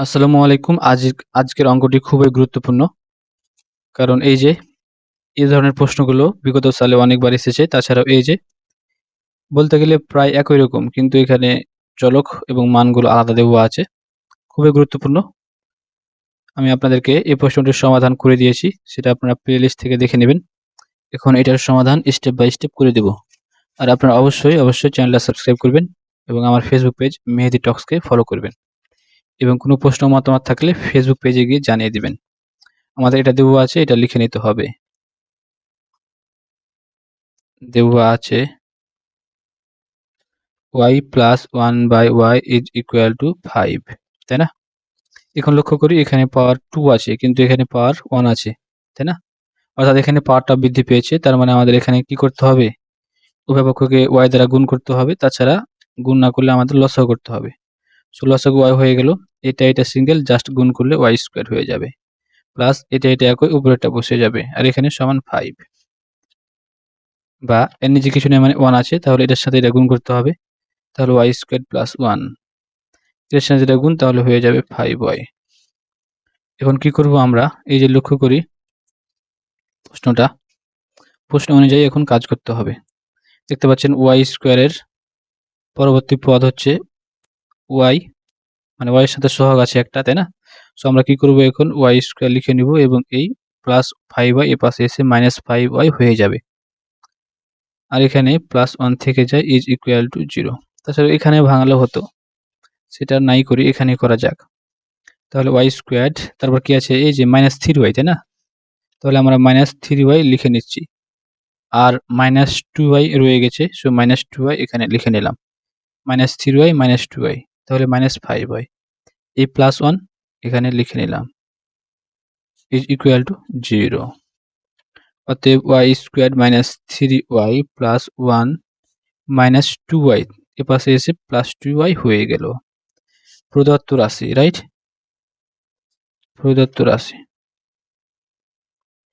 আসসালামু আলাইকুম। আজ আজকের অঙ্কটি খুবই গুরুত্বপূর্ণ। কারণ এই যে, এই ধরনের প্রশ্নগুলো বিগত সালে অনেকবার এসেছে। তাছাড়াও এই যে, বলতে গেলে প্রায় একই রকম, কিন্তু এখানে চলক এবং মানগুলো আলাদা দেওয়া আছে। খুবই গুরুত্বপূর্ণ। আমি আপনাদেরকে এই প্রশ্নটির সমাধান করে দিয়েছি। সেটা আপনারা প্লেলিস্ট থেকে দেখে নেবেন। এখন এটার সমাধান স্টেপ বাই স্টেপ করে দেব। আর আপনারা অবশ্যই অবশ্যই চ্যানেলটা সাবস্ক্রাইব করবেন এবং আমার ফেসবুক পেজ মেহেদি টক্সকে ফলো করবেন। এবং কোনো প্রশ্ন মতামত থাকলে ফেসবুক পেজে গিয়ে জানিয়ে দিবেন। আমাদের এটা দেওয়া আছে, এটা লিখে নিতে হবে। দেওয়া আছে Y plus one by Y is equal to five তাই না? এখন লক্ষ্য করি এখানে পাওয়ার টু আছে, কিন্তু এখানে পাওয়ার ওয়ান আছে, তাই না? অর্থাৎ এখানে পাওয়ারটা বৃদ্ধি পেয়েছে, তার মানে আমাদের এখানে কি করতে হবে? উভয় পক্ষকে ওয়াই দ্বারা গুণ করতে হবে, তাছাড়া গুণ না করলে আমাদের লসও করতে হবে। লসক ওয়াই হয়ে গেল। এটা এটা সিঙ্গেল জাস্ট গুণ করলে ওয়াই স্কোয়ার হয়ে যাবে। প্লাস এটা এটা একই, উপরেরটা বসে যাবে। আর এখানে সমান ফাইভ বা এর নিচে কিছু নেই মানে ওয়ান আছে, তাহলে এটার সাথে এটা গুণ করতে হবে। তাহলে ওয়াই স্কোয়ার প্লাস ওয়ান এটার সাথে যেটা গুণ, তাহলে হয়ে যাবে ফাইভ ওয়াই এখন কি করব আমরা? এই যে লক্ষ্য করি প্রশ্নটা। প্রশ্ন অনুযায়ী এখন কাজ করতে হবে। দেখতে পাচ্ছেন ওয়াই স্কোয়ারের পরবর্তী পদ হচ্ছে ওয়াই মানে ওয়াই এর সাথে সহগ আছে একটা, তাই না? সো আমরা কি করব এখন? ওয়াই স্কোয়ার লিখে নিব এবং এই প্লাস ফাইভ ওয়াই এ পাশে এসে মাইনাস ফাইভ ওয়াই হয়ে যাবে। আর এখানে প্লাস ওয়ান থেকে যায় ইজ ইকুয়াল টু জিরো তাছাড়া এখানে ভাঙালে হতো। সেটা নাই করি এখানে করা যাক। তাহলে ওয়াই স্কোয়ার তারপর কি আছে? এই যে মাইনাস থ্রি ওয়াই তাই না? তাহলে আমরা মাইনাস থ্রি ওয়াই লিখে নিচ্ছি। আর মাইনাস টু ওয়াই রয়ে গেছে। সো মাইনাস টু ওয়াই এখানে লিখে নিলাম। Minus three Y minus two Y তাহলে মাইনাস ফাইভ ওয়াই এই প্লাস ওয়ান এখানে লিখে নিলাম। ইজ ইকুয়াল টু জিরো অতএব Y square minus three Y plus one minus two Y এ পাশে এসে প্লাস টু ওয়াই হয়ে গেল। প্রদত্ত রাশি রাইট প্রদত্ত রাশি।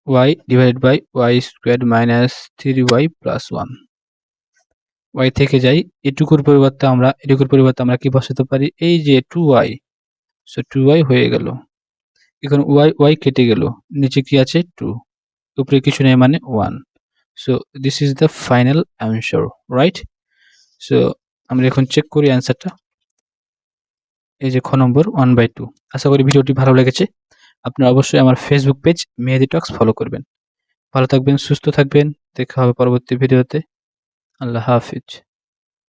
Y divided by Y square minus three Y plus one Y থেকে যাই, এটুকুর পরিবর্তে আমরা, এটুকুর পরিবর্তে আমরা কি বসাতে পারি? এই যে two Y so two Y হয়ে গেল। এখন ওয়াই ওয়াই কেটে গেল। নিচে কি আছে? টু উপরে কিছু নেই মানে one so this is the final answer right so আমরা এখন চেক করি অ্যান্সারটা এই যে খ নম্বর ওয়ান বাই টু আশা করি ভিডিওটি ভালো লেগেছে। আপনারা অবশ্যই আমার Facebook page Mehedi talks follow করবেন। ভালো থাকবেন, সুস্থ থাকবেন। দেখা হবে পরবর্তী ভিডিওতে। الهافج.